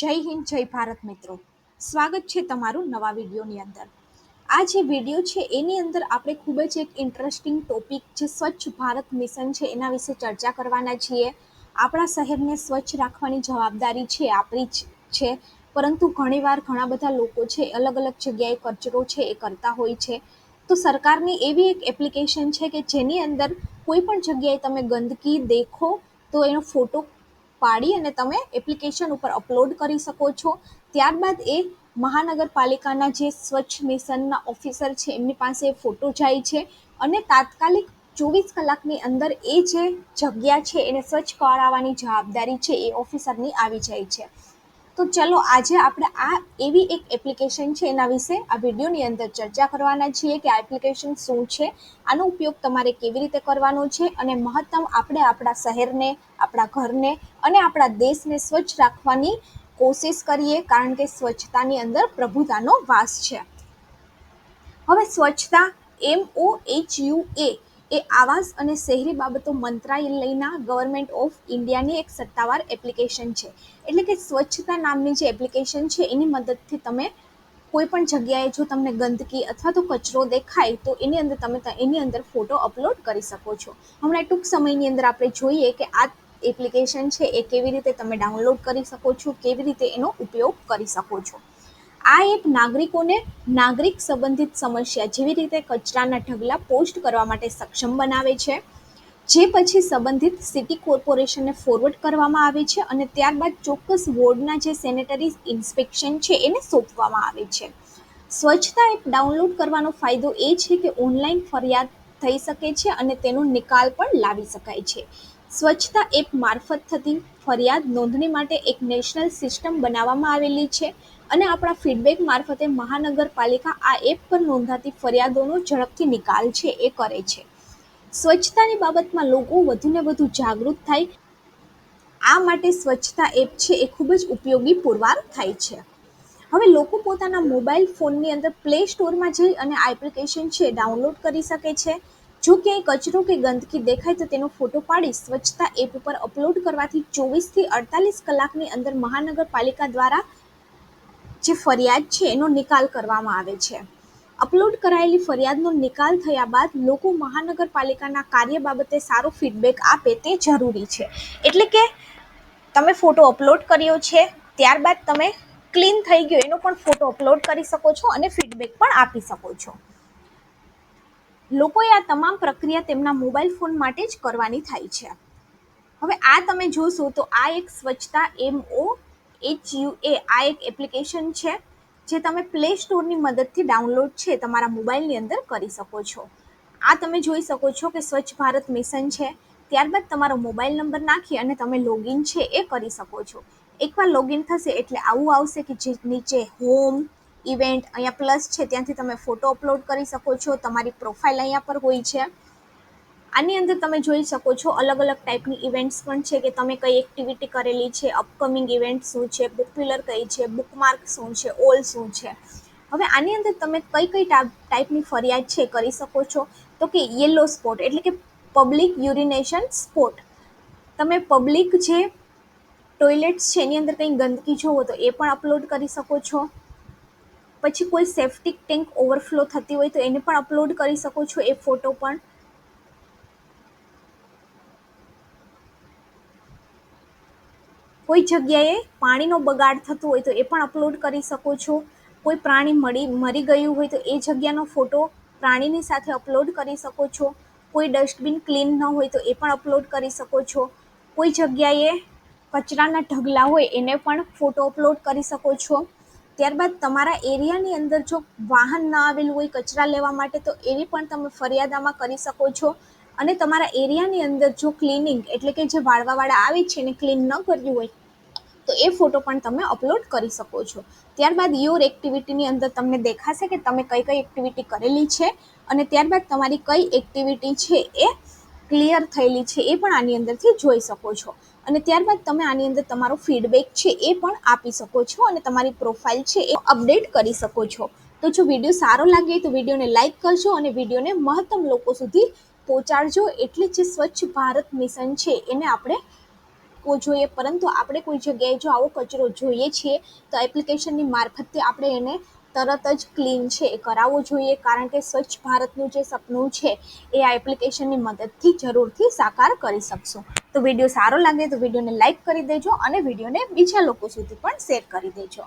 જય હિન્દ, જય ભારત મિત્રો. સ્વાગત છે તમારું નવા વિડીયોની અંદર. આ જે વીડિયો છે, એની અંદર આપણે ખૂબ જ એક ઇન્ટરેસ્ટિંગ ટોપિક જે સ્વચ્છ ભારત મિશન છે, એના વિશે ચર્ચા કરવાના છીએ. આપણા શહેરને સ્વચ્છ રાખવાની જવાબદારી છે, આપણી જ છે. પરંતુ ઘણીવાર ઘણા બધા લોકો છે અલગ અલગ જગ્યાએ કચરો છે, એ કરતા હોય છે. તો સરકારની એવી એક એપ્લિકેશન છે કે જેની અંદર કોઈ પણ જગ્યાએ તમે ગંદકી દેખો, તો એનો ફોટો પાડી અને તમે એપ્લિકેશન ઉપર અપલોડ કરી શકો છો. ત્યારબાદ એ મહાનગરપાલિકાના જે સ્વચ્છ મિશનના ઓફિસર છે, એમની પાસે ફોટો જાય છે અને તાત્કાલિક ચોવીસ કલાકની અંદર એ જે જગ્યા છે, એને સ્વચ્છ કરાવવાની જવાબદારી છે, એ ઓફિસરની આવી જાય છે. તો ચલો આજે આપણે આ એવી એક એપ્લિકેશન છે એના વિશે આ વિડીયોની અંદર ચર્ચા કરવાના છીએ કે આ એપ્લિકેશન શું છે, આનો ઉપયોગ તમારે કેવી રીતે કરવાનો છે અને મહત્તમ આપણે આપણા શહેરને, આપણા ઘરને અને આપણા દેશને સ્વચ્છ રાખવાની કોશિશ કરીએ કારણ કે સ્વચ્છતાની અંદર પ્રભુતાનો વાસ છે. હવે સ્વચ્છતા એમ ઓ એચ યુ એ એ આવાસ અને શહેરી બાબતો મંત્રાલયના ગવર્મેન્ટ ઓફ ઇન્ડિયાની એક સત્તાવાર એપ્લિકેશન છે. એટલે કે સ્વચ્છતા નામની જે એપ્લિકેશન છે, એની મદદથી તમે કોઈ પણ જગ્યાએ જો તમને ગંદકી અથવા તો કચરો દેખાય, તો એની અંદર તમે એની અંદર ફોટો અપલોડ કરી શકો છો. હમણાં ટૂંક સમયની અંદર આપણે જોઈએ કે આ એપ્લિકેશન છે, એ કેવી રીતે તમે ડાઉનલોડ કરી શકો છો, કેવી રીતે એનો ઉપયોગ કરી શકો છો. આ એપ નાગરિકોને નાગરિક સંબંધિત સમસ્યા જેવી રીતે કચરાના ઢગલા પોસ્ટ કરવા માટે સક્ષમ બનાવે છે, જે પછી સંબંધિત સિટી કોર્પોરેશનને ફોરવર્ડ કરવામાં આવે છે અને ત્યારબાદ ચોક્કસ વોર્ડના જે સેનેટરી ઇન્સ્પેક્શન છે એને સોંપવામાં આવે છે. સ્વચ્છતા એપ ડાઉનલોડ કરવાનો ફાયદો એ છે કે ઓનલાઈન ફરિયાદ થઈ શકે છે અને તેનો નિકાલ પણ લાવી શકાય છે. સ્વચ્છતા એપ મારફત થતી ફરિયાદ નોંધણી માટે એક નેશનલ સિસ્ટમ બનાવવામાં આવેલી છે અને આપણા ફીડબેક મારફતે મહાનગરપાલિકા આ એપ પર નોંધાતી ફરિયાદોનો ઝડપથી નિકાલ છે એ કરે છે. સ્વચ્છતાની બાબતમાં લોકો વધુને વધુ જાગૃત થાય. આ માટે સ્વચ્છતા એપ છે એ ખૂબ જ ઉપયોગી પુરવાર થાય છે. હવે લોકો પોતાના મોબાઈલ ફોનની અંદર પ્લે સ્ટોરમાં જઈ અને આ એપ્લિકેશન છે ડાઉનલોડ કરી શકે છે. જો ક્યાંય કચરો કે ગંદકી દેખાય તો તેનો ફોટો પાડી સ્વચ્છતા એપ ઉપર અપલોડ કરવાથી ચોવીસથી અડતાલીસ કલાકની અંદર મહાનગરપાલિકા દ્વારા જે ફરિયાદ છે એનો નિકાલ કરવામાં આવે છે. અપલોડ કરાયેલી ફરિયાદનો નિકાલ થયા બાદ લોકો મહાનગરપાલિકાના કાર્ય બાબતે સારો ફીડબેક આપે તે જરૂરી છે. એટલે કે તમે ફોટો અપલોડ કર્યો છે, ત્યારબાદ તમે ક્લીન થઈ ગયો એનો પણ ફોટો અપલોડ કરી શકો છો અને ફીડબેક પણ આપી શકો છો. લોકોએ આ તમામ પ્રક્રિયા તેમના મોબાઈલ ફોન માટે જ કરવાની થાય છે. હવે આ તમે જોશો તો આ એક સ્વચ્છતા એમ ઓ એચ યુ એ આ એક એપ્લિકેશન છે જે તમે પ્લે સ્ટોરની મદદથી ડાઉનલોડ છે તમારા મોબાઈલની અંદર કરી શકો છો. આ તમે જોઈ શકો છો કે સ્વચ્છ ભારત મિશન છે. ત્યારબાદ તમારો મોબાઈલ નંબર નાખી અને તમે લોગિન છે એ કરી શકો છો. એકવાર લોગિન થશે એટલે આવું આવશે કે જે નીચે હોમ ઇવેન્ટ અહીંયા પ્લસ છે, ત્યાંથી તમે ફોટો અપલોડ કરી શકો છો, તમારી પ્રોફાઇલ અહીંયા પર હોય છે. આની અંદર તમે જોઈ શકો છો અલગ અલગ ટાઈપની ઇવેન્ટ્સ પણ છે કે તમે કઈ એક્ટિવિટી કરેલી છે, અપકમિંગ ઇવેન્ટ શું છે પોપ્યુલર કઈ છે, બુકમાર્ક શું છે, ઓલ શું છે. હવે આની અંદર તમે કઈ કઈ ટાઈપની ફરિયાદ છે કરી શકો છો? તો કે યલો સ્પોટ, એટલે કે પબ્લિક યુરિનેશન સ્પોટ. તમે પબ્લિક જે ટોયલેટ્સ છે, એની અંદર કંઈ ગંદકી જોવો તો એ પણ અપલોડ કરી શકો છો. પછી કોઈ સેફ્ટિક ટેન્ક ઓવરફ્લો થતી હોય તો એને પણ અપલોડ કરી શકો છો એ ફોટો પણ. કોઈ જગ્યાએ પાણીનો બગાડ થતો હોય તો એ પણ અપલોડ કરી શકો છો. કોઈ પ્રાણી મળી મરી ગયું હોય તો એ જગ્યાનો ફોટો પ્રાણીની સાથે અપલોડ કરી શકો છો. કોઈ ડસ્ટબિન ક્લીન ન હોય તો એ પણ અપલોડ કરી શકો છો. કોઈ જગ્યાએ કચરાના ઢગલા હોય એને પણ ફોટો અપલોડ કરી શકો છો. ત્યારબાદ તમારા એરિયાની અંદર જો વાહન ન આવેલું હોય, કચરા લેવા માટે, તો એવી પણ તમે ફરિયાદામાં કરી શકો છો. અને તમારા એરિયાની અંદર જો ક્લિનિંગ એટલે કે જે વાળવાવાળા આવે છે એને ક્લીન ન કર્યું હોય, તો એ ફોટો પણ તમે અપલોડ કરી શકો છો. ત્યારબાદ યોર એક્ટિવિટીની અંદર તમને દેખાશે કે તમે કઈ કઈ એક્ટિવિટી કરેલી છે અને ત્યારબાદ તમારી કઈ એક્ટિવિટી છે એ ક્લિયર થયેલી છે એ પણ આની અંદરથી જોઈ શકો છો. અને ત્યારબાદ તમે આની અંદર તમારો ફીડબેક છે એ પણ આપી શકો છો અને તમારી પ્રોફાઇલ છે એ અપડેટ કરી શકો છો. તો જો વીડિયો સારો લાગે તો વિડીયોને લાઇક કરજો અને વિડીયોને મહત્તમ લોકો સુધી પહોંચાડજો. એટલે જે સ્વચ્છ ભારત મિશન છે એને આપણે જોઈએ. પરંતુ આપણે કોઈ જગ્યાએ જો આવો કચરો જોઈએ છીએ, તો એપ્લિકેશનની મારફતે આપણે એને તરત જ ક્લીન છે. એ કરાવવો જોઈએ કારણ કે સ્વચ્છ ભારતનું જે સપનું છે, એ આ એપ્લિકેશનની મદદથી જરૂરથી સાકાર કરી શકશું. તો વીડિયો સારો લાગે તો વિડીયોને લાઇક કરી દેજો અને વિડીયોને બીજા લોકો સુધી પણ શેર કરી દેજો.